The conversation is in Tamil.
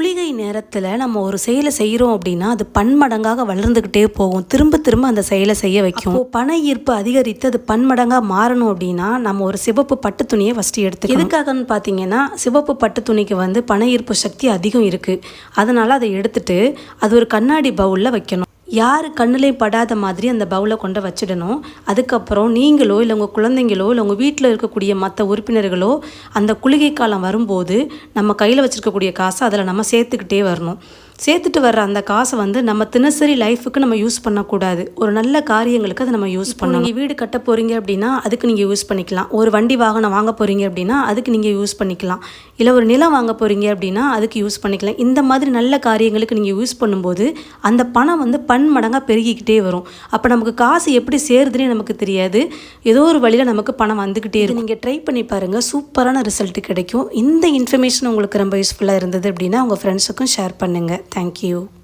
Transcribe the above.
குளிகை நேரத்தில் நம்ம ஒரு செயலை செய்கிறோம் அப்படின்னா அது பன்மடங்காக வளர்ந்துக்கிட்டே போகும். திரும்ப திரும்ப அந்த செயலை செய்ய வைக்கும். பண ஈர்ப்பு அதிகரித்து அது பன்மடங்காக மாறணும் அப்படின்னா நம்ம ஒரு சிவப்பு பட்டு துணியை ஃபஸ்ட்டு எடுத்து எதுக்காகன்னு பார்த்தீங்கன்னா சிவப்பு பட்டு துணிக்கு வந்து பண ஈர்ப்பு சக்தி அதிகம் இருக்குது அதனால் அதை எடுத்துட்டு அது ஒரு கண்ணாடி பவுலில் வைக்கணும். யார் கண்ணுலேயும் படாத மாதிரி அந்த பவுலை கொண்டு வச்சிடணும். அதுக்கப்புறம் நீங்களோ இல்லை உங்கள் குழந்தைங்களோ இல்லை உங்கள் வீட்டில் இருக்கக்கூடிய மற்ற உறுப்பினர்களோ அந்த குளிகை காலம் வரும்போது நம்ம கையில் வச்சுருக்கக்கூடிய காசை அதில் நம்ம சேர்த்துக்கிட்டே வரணும். சேர்த்துட்டு வர்ற அந்த காசை வந்து நம்ம தினசரி லைஃபுக்கு நம்ம யூஸ் பண்ணக்கூடாது. ஒரு நல்ல காரியங்களுக்கு அதை நம்ம யூஸ் பண்ணணும். நீங்கள் வீடு கட்ட போகிறீங்க அப்படின்னா அதுக்கு நீங்கள் யூஸ் பண்ணிக்கலாம். ஒரு வண்டி வாகனம் வாங்க போகிறீங்க அப்படின்னா அதுக்கு நீங்கள் யூஸ் பண்ணிக்கலாம். இல்லை ஒரு நிலம் வாங்க போகிறீங்க அப்படின்னா அதுக்கு யூஸ் பண்ணிக்கலாம். இந்த மாதிரி நல்ல காரியங்களுக்கு நீங்கள் யூஸ் பண்ணும்போது அந்த பணம் வந்து பன்மடங்காக பெருகிக்கிட்டே வரும். அப்போ நமக்கு காசு எப்படி சேருதுன்னே நமக்கு தெரியாது. ஏதோ ஒரு வழியில் நமக்கு பணம் வந்துக்கிட்டே இருக்கும். நீங்கள் ட்ரை பண்ணி பாருங்கள் சூப்பரான ரிசல்ட் கிடைக்கும். இந்த இன்ஃபர்மேஷன் உங்களுக்கு ரொம்ப யூஸ்ஃபுல்லாக இருந்தது அப்படின்னா உங்கள் ஃப்ரெண்ட்ஸுக்கும் ஷேர் பண்ணுங்கள் Thank you.